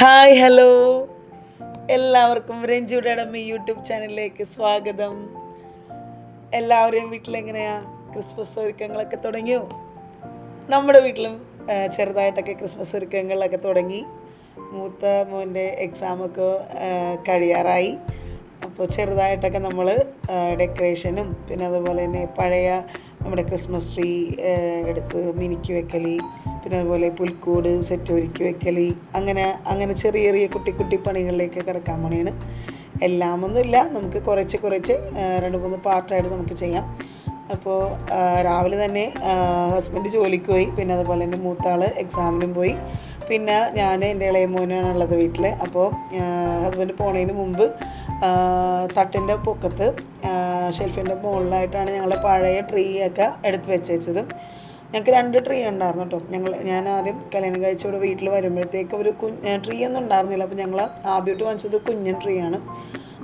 Hi hello. എല്ലാവർക്കും രഞ്ജുയുടെ അടമ്മ YouTube ചാനലിലേക്ക് സ്വാഗതം. എല്ലാവരെയും വീട്ടിലെങ്ങനെയാ ക്രിസ്മസ് ഒരുക്കങ്ങളൊക്കെ തുടങ്ങിയോ? നമ്മുടെ വീട്ടിലും ചെറുതായിട്ടൊക്കെ ക്രിസ്മസ് ഒരുക്കങ്ങളിലൊക്കെ തുടങ്ങി. മൂത്ത മോന്റെ എക്സാമൊക്കെ കഴിയാറായി. അപ്പോൾ ചെറുതായിട്ടൊക്കെ നമ്മൾ ഡെക്കറേഷനും പിന്നെ അതുപോലെ തന്നെ പഴയ നമ്മുടെ ക്രിസ്മസ് ട്രീ എടുത്ത് മിനിക്ക് വെക്കലി പിന്നെ അതുപോലെ പുൽക്കൂട് സെറ്റ് ഒരുക്കി വെക്കലി അങ്ങനെ അങ്ങനെ ചെറിയ ചെറിയ കുട്ടി കുട്ടി പണികളിലേക്ക് കിടക്കാൻ പണിയാണ് എല്ലാമൊന്നുമില്ല നമുക്ക് കുറച്ച് കുറച്ച് രണ്ട് മൂന്ന് പാർട്ടായിട്ട് നമുക്ക് ചെയ്യാം. അപ്പോൾ രാവിലെ തന്നെ ഹസ്ബൻഡ് ജോലിക്ക് പോയി പിന്നെ അതുപോലെ തന്നെ മൂത്താൾ എക്സാമിനും പോയി. പിന്നെ ഞാൻ എന്റെ ഇളയ മോനാണ് ഉള്ളത് വീട്ടിൽ അപ്പോൾ ഹസ്ബൻഡ് പോണതിന് മുമ്പ് തട്ടിന്റെ പൊക്കത്ത് ഷെൽഫിന്റെ മുകളിലായിട്ടാണ് ഞങ്ങളുടെ പഴയ ട്രീ ഒക്കെ എടുത്ത് വെച്ചത് ഞങ്ങൾക്ക് രണ്ട് ട്രീ ഉണ്ടായിരുന്നു കേട്ടോ ഞങ്ങൾ ഞാൻ ആദ്യം കല്യാണം കഴിച്ച ഇവിടെ വീട്ടിൽ വരുമ്പോഴത്തേക്ക് ഒരു കു ട്രീ ഒന്നും ഉണ്ടായിരുന്നില്ല. അപ്പോൾ ഞങ്ങൾ ആദ്യമായിട്ട് വാങ്ങിച്ചത് കുഞ്ഞൻ ട്രീ ആണ്.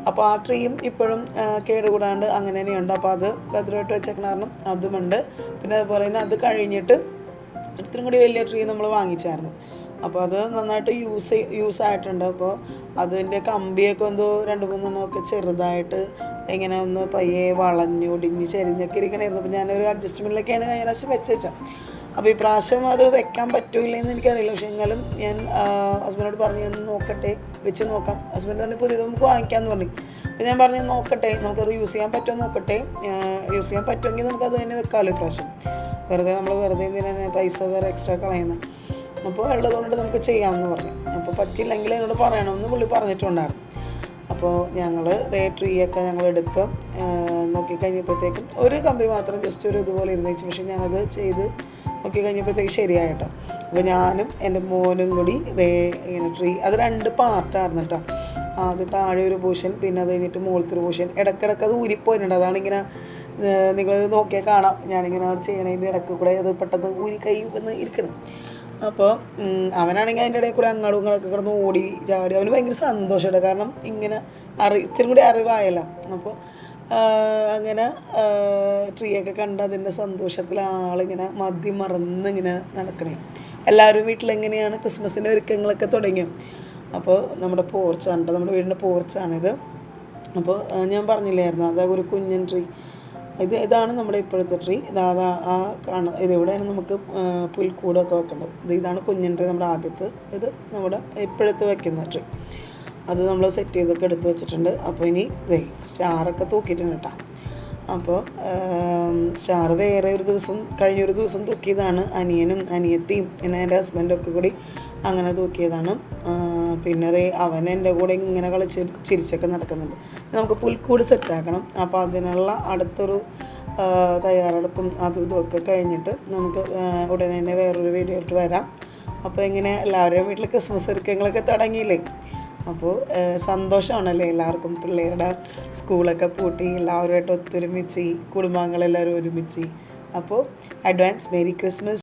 അപ്പോൾ ആ ട്രീയും ഇപ്പോഴും കേട് കേടുകൂടാണ്ട് അങ്ങനെ തന്നെയുണ്ട്. അപ്പോൾ അത് ഭദ്രമായിട്ട് വെച്ചേക്കണ കാരണം അതുമുണ്ട്. പിന്നെ അതുപോലെ തന്നെ അത് കഴിഞ്ഞിട്ട് ഒരിത്തിനും കൂടി വലിയ ട്രീ നമ്മൾ വാങ്ങിച്ചായിരുന്നു. അപ്പോൾ അത് നന്നായിട്ട് യൂസ് യൂസ് ആയിട്ടുണ്ട്. അപ്പോൾ അതിന്റെ കമ്പിയൊക്കെ എന്തോ രണ്ട് മൂന്നെണ്ണമൊക്കെ ചെറുതായിട്ട് ഇങ്ങനെ ഒന്ന് പയ്യെ വളഞ്ഞ് ഒടിഞ്ഞ് ചെരിഞ്ഞൊക്കെ ഇരിക്കണമായിരുന്നു അപ്പോൾ ഞാനൊരു അഡ്ജസ്റ്റ്മെന്റിലൊക്കെയാണ് കഴിഞ്ഞ പ്രാവശ്യം വെച്ചേച്ചത് അപ്പോൾ ഈ പ്രാവശ്യം അത് വെക്കാൻ പറ്റൂലെന്ന് എനിക്കറിയില്ല. പക്ഷേ എന്നാലും ഞാൻ ഹസ്ബൻഡോട് പറഞ്ഞു ഒന്ന് നോക്കട്ടെ വെച്ച് നോക്കാം. ഹസ്ബൻഡ് പറഞ്ഞു പുതിയത് നമുക്ക് വാങ്ങിക്കാമെന്ന് പറഞ്ഞു. അപ്പോൾ ഞാൻ പറഞ്ഞു നോക്കട്ടെ നമുക്കത് യൂസ് ചെയ്യാൻ പറ്റുമോ? നോക്കട്ടെ. യൂസ് ചെയ്യാൻ പറ്റുമെങ്കിൽ നമുക്കത് തന്നെ വെക്കാമല്ലോ ഈ പ്രാവശ്യം. വെറുതെ നമ്മൾ വെറുതെ എന്തിനാണ് പൈസ വേറെ എക്സ്ട്രാ കളയുന്നത്? അപ്പോൾ ഉള്ളതുകൊണ്ട് നമുക്ക് ചെയ്യാമെന്ന് പറഞ്ഞു. അപ്പോൾ പറ്റില്ലെങ്കിൽ എന്നോട് പറയണമെന്ന് പുള്ളി പറഞ്ഞിട്ടുണ്ടായിരുന്നു. അപ്പോൾ ഞങ്ങൾ ട്രീ ഒക്കെ ഞങ്ങൾ എടുത്ത് നോക്കിക്കഴിഞ്ഞപ്പോഴത്തേക്കും ഒരു കമ്പി മാത്രം ജസ്റ്റ് ഒരു ഇതുപോലെ ഇരുന്നേച്ചു പക്ഷേ ഞാനത് ചെയ്ത് നോക്കി ശരിയായിട്ടോ അപ്പോൾ ഞാനും എന്റെ മോനും കൂടി ഇതേ ഇങ്ങനെ ട്രീ അത് രണ്ട് പാർട്ടായിരുന്നു കേട്ടോ. ആദ്യം താഴെ ഒരു പോഷൻ പിന്നെ അത് കഴിഞ്ഞിട്ട് മുകളിലത്തെ ഒരു പോർഷൻ. ഇടയ്ക്കിടയ്ക്ക് അത് ഊരിപ്പോയിട്ടുണ്ട്. അതാണ് ഇങ്ങനെ നിങ്ങൾ നോക്കിയാൽ കാണാം. ഞാനിങ്ങനെ അത് ചെയ്യണതിന്റെ ഇടയ്ക്ക് കൂടെ അത് പെട്ടെന്ന് ഊരി കൈ വന്ന് ഇരിക്കണം. അപ്പോൾ അവനാണെങ്കിൽ അതിന്റെ ഇടയിൽ കൂടെ അങ്ങാടും കിടന്ന് ഓടി ചാടി. അവന് ഭയങ്കര സന്തോഷമുണ്ട് കാരണം ഇങ്ങനെ അറി ഇത്തിരി കൂടി അറിവായല്ലോ. അപ്പോൾ അങ്ങനെ ട്രീയൊക്കെ കണ്ട് അതിന്റെ സന്തോഷത്തിൽ ആളിങ്ങനെ മതി മറന്ന് ഇങ്ങനെ നടക്കണേ. എല്ലാവരും വീട്ടിലെങ്ങനെയാണ് ക്രിസ്മസിന്റെ ഒരുക്കങ്ങളൊക്കെ തുടങ്ങിയത് അപ്പോൾ നമ്മുടെ പോർച്ചാണ് നമ്മുടെ വീടിന്റെ പോർച്ചാണിത്. അപ്പോൾ ഞാൻ പറഞ്ഞില്ലായിരുന്നു? അത് ഒരു കുഞ്ഞൻ ട്രീ. ഇത് ഇതാണ് നമ്മുടെ ഇപ്പോഴത്തെ ട്രീ. ഇതാ ആ കാണ ഇതിവിടെയാണ് നമുക്ക് പുൽക്കൂടൊക്കെ വെക്കേണ്ടത്. ഇത് ഇതാണ് കുഞ്ഞൻ ട്രീ നമ്മുടെ ആദ്യത്തെ ഇത് നമ്മുടെ ഇപ്പോഴത്തെ വെക്കുന്ന ട്രീ. അത് നമ്മൾ സെറ്റ് ചെയ്തൊക്കെ എടുത്ത് വെച്ചിട്ടുണ്ട്. അപ്പോൾ ഇനി ഇതേ സ്റ്റാറൊക്കെ തൂക്കിയിട്ടുണ്ട് കേട്ടോ. അപ്പോൾ സ്റ്റാർ വേറെ ഒരു ദിവസം കഴിഞ്ഞൊരു ദിവസം തൂക്കിയതാണ് അനിയനും അനിയത്തിയും പിന്നെ എന്റെ ഹസ്ബൻഡൊക്കെ കൂടി അങ്ങനെ തൂക്കിയതാണ്. പിന്നെ അതേ അവൻ എന്റെ കൂടെ ഇങ്ങനെ കളിച്ച് ചിരിച്ചൊക്കെ നടക്കുന്നുണ്ട്. നമുക്ക് പുൽക്കൂട് സെറ്റാക്കണം അപ്പോൾ അതിനുള്ള അടുത്തൊരു തയ്യാറെടുപ്പും അതും ഇതുമൊക്കെ കഴിഞ്ഞിട്ട് നമുക്ക് ഉടനെ തന്നെ വേറൊരു വീഡിയോ ആയിട്ട് വരാം. അപ്പോൾ ഇങ്ങനെ എല്ലാവരുടെയും വീട്ടിൽ ക്രിസ്മസ് ഒരുക്കങ്ങളൊക്കെ തുടങ്ങിയില്ലേ? അപ്പോൾ സന്തോഷമാണല്ലേ എല്ലാവർക്കും പിള്ളേരുടെ സ്കൂളൊക്കെ പൂട്ടി എല്ലാവരുമായിട്ട് ഒത്തൊരുമിച്ച് കുടുംബാംഗങ്ങളെല്ലാവരും ഒരുമിച്ച്. അപ്പോൾ അഡ്വാൻസ് മേരി ക്രിസ്മസ്.